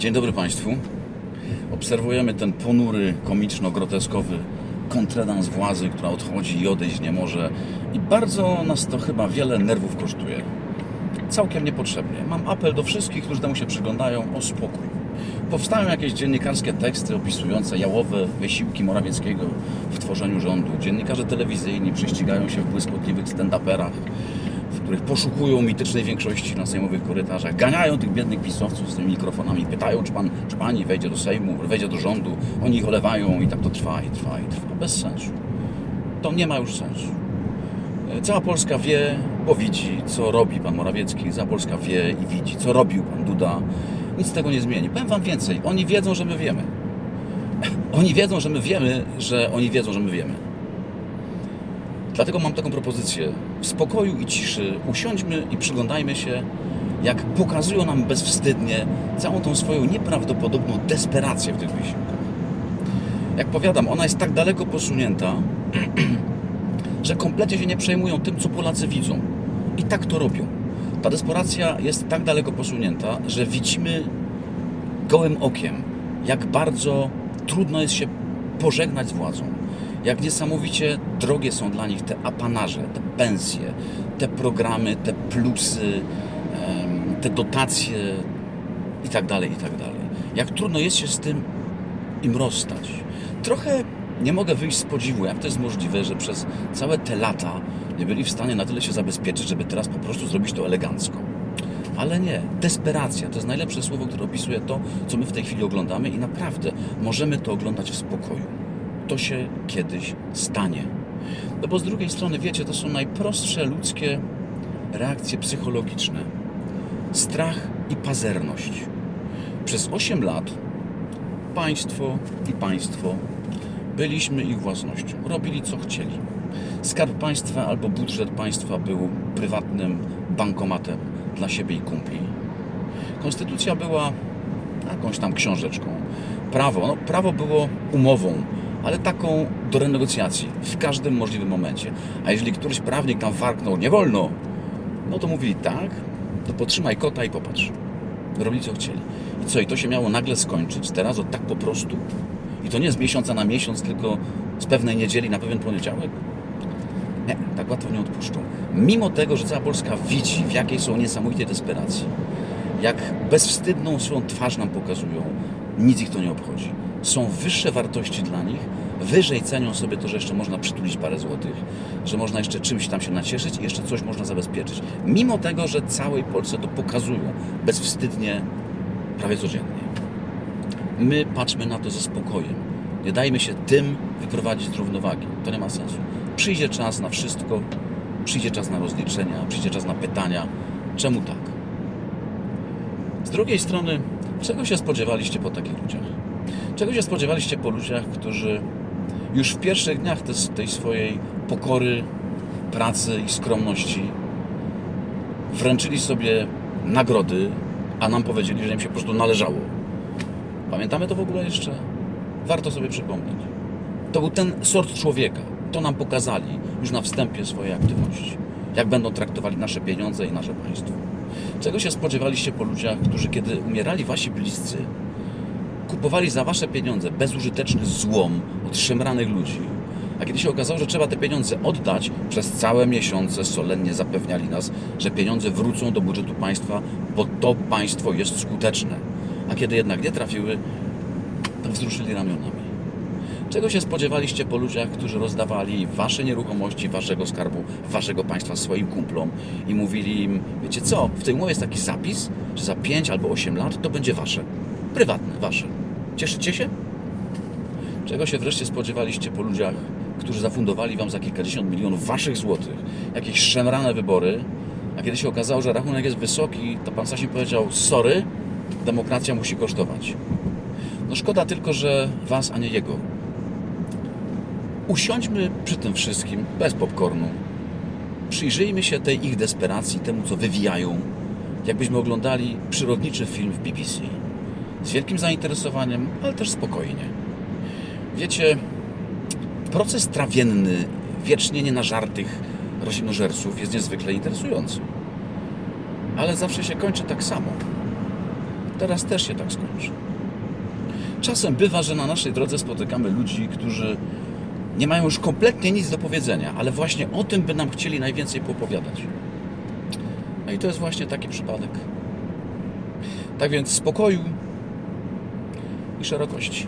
Dzień dobry Państwu. Obserwujemy ten ponury, komiczno-groteskowy kontredans władzy, która odchodzi i odejść nie może. I bardzo nas to chyba wiele nerwów kosztuje. Całkiem niepotrzebnie. Mam apel do wszystkich, którzy temu się przyglądają, o spokój. Powstają jakieś dziennikarskie teksty opisujące jałowe wysiłki Morawieckiego w tworzeniu rządu. Dziennikarze telewizyjni prześcigają się w błyskotliwych stand-uperach, których poszukują mitycznej większości na sejmowych korytarzach, ganiają tych biednych pisowców z tymi mikrofonami, pytają, czy, pan, czy pani wejdzie do Sejmu, wejdzie do rządu, oni ich olewają i tak to trwa i trwa i trwa. Bez sensu. To nie ma już sensu. Cała Polska wie, bo widzi, co robi pan Morawiecki. Cała Polska wie i widzi, co robił pan Duda. Nic tego nie zmieni. Powiem wam więcej. Oni wiedzą, że my wiemy. Oni wiedzą, że my wiemy, że oni wiedzą, że my wiemy. Dlatego mam taką propozycję. W spokoju i ciszy usiądźmy i przyglądajmy się, jak pokazują nam bezwstydnie całą tą swoją nieprawdopodobną desperację w tych wysiłkach. Jak powiadam, ona jest tak daleko posunięta, że kompletnie się nie przejmują tym, co Polacy widzą. I tak to robią. Ta desperacja jest tak daleko posunięta, że widzimy gołym okiem, jak bardzo trudno jest się pożegnać z władzą. Jak niesamowicie drogie są dla nich te apanarze, te pensje, te programy, te plusy, te dotacje i tak tak. Jak trudno jest się z tym im rozstać. Trochę nie mogę wyjść z podziwu, jak to jest możliwe, że przez całe te lata nie byli w stanie na tyle się zabezpieczyć, żeby teraz po prostu zrobić to elegancko. Ale nie, desperacja to jest najlepsze słowo, które opisuje to, co my w tej chwili oglądamy i naprawdę możemy to oglądać w spokoju. To się kiedyś stanie. No bo z drugiej strony, wiecie, to są najprostsze ludzkie reakcje psychologiczne. Strach i pazerność. Przez 8 lat państwo i państwo byliśmy ich własnością. Robili co chcieli. Skarb państwa albo budżet państwa był prywatnym bankomatem dla siebie i kumpli. Konstytucja była jakąś tam książeczką. Prawo, no, prawo było umową, ale taką do renegocjacji w każdym możliwym momencie. A jeżeli któryś prawnik tam warknął, nie wolno, no to mówili tak, to potrzymaj kota i popatrz. Robili co chcieli. I co, i to się miało nagle skończyć teraz, o tak po prostu? I to nie z miesiąca na miesiąc, tylko z pewnej niedzieli na pewien poniedziałek? Nie, tak łatwo nie odpuszczą. Mimo tego, że cała Polska widzi, w jakiej są niesamowitej desperacji, jak bezwstydną swoją twarz nam pokazują, nic ich to nie obchodzi. Są wyższe wartości dla nich, wyżej cenią sobie to, że jeszcze można przytulić parę złotych, że można jeszcze czymś tam się nacieszyć i jeszcze coś można zabezpieczyć. Mimo tego, że całej Polsce to pokazują bezwstydnie, prawie codziennie. My patrzmy na to ze spokojem. Nie dajmy się tym wyprowadzić z równowagi. To nie ma sensu. Przyjdzie czas na wszystko, przyjdzie czas na rozliczenia, przyjdzie czas na pytania, czemu tak. Z drugiej strony, czego się spodziewaliście po takich ludziach? Czego się spodziewaliście po ludziach, którzy już w pierwszych dniach te, tej swojej pokory, pracy i skromności wręczyli sobie nagrody, a nam powiedzieli, że im się po prostu należało. Pamiętamy to w ogóle jeszcze? Warto sobie przypomnieć. To był ten sort człowieka. To nam pokazali już na wstępie swojej aktywności. Jak będą traktowali nasze pieniądze i nasze państwo. Czego się spodziewaliście po ludziach, którzy kiedy umierali wasi bliscy, kupowali za wasze pieniądze bezużyteczny złom od szemranych ludzi, a kiedy się okazało, że trzeba te pieniądze oddać, przez całe miesiące solennie zapewniali nas, że pieniądze wrócą do budżetu państwa, bo to państwo jest skuteczne. A kiedy jednak nie trafiły, to wzruszyli ramionami. Czego się spodziewaliście po ludziach, którzy rozdawali wasze nieruchomości, waszego skarbu, waszego państwa swoim kumplom i mówili im, wiecie co, w tej umowie jest taki zapis, że za 5 albo 8 lat to będzie wasze. Prywatne, wasze. Cieszycie się? Czego się wreszcie spodziewaliście po ludziach, którzy zafundowali wam za kilkadziesiąt milionów waszych złotych jakieś szemrane wybory, a kiedy się okazało, że rachunek jest wysoki, to pan Sasin powiedział, sorry, demokracja musi kosztować. No szkoda tylko, że was, a nie jego. Usiądźmy przy tym wszystkim, bez popcornu. Przyjrzyjmy się tej ich desperacji, temu co wywijają, jakbyśmy oglądali przyrodniczy film w BBC. Z wielkim zainteresowaniem, ale też spokojnie. Wiecie, proces trawienny wiecznie nienażartych roślinożerców jest niezwykle interesujący. Ale zawsze się kończy tak samo. Teraz też się tak skończy. Czasem bywa, że na naszej drodze spotykamy ludzi, którzy nie mają już kompletnie nic do powiedzenia, ale właśnie o tym by nam chcieli najwięcej popowiadać. No i to jest właśnie taki przypadek. Tak więc spokoju i szerokości.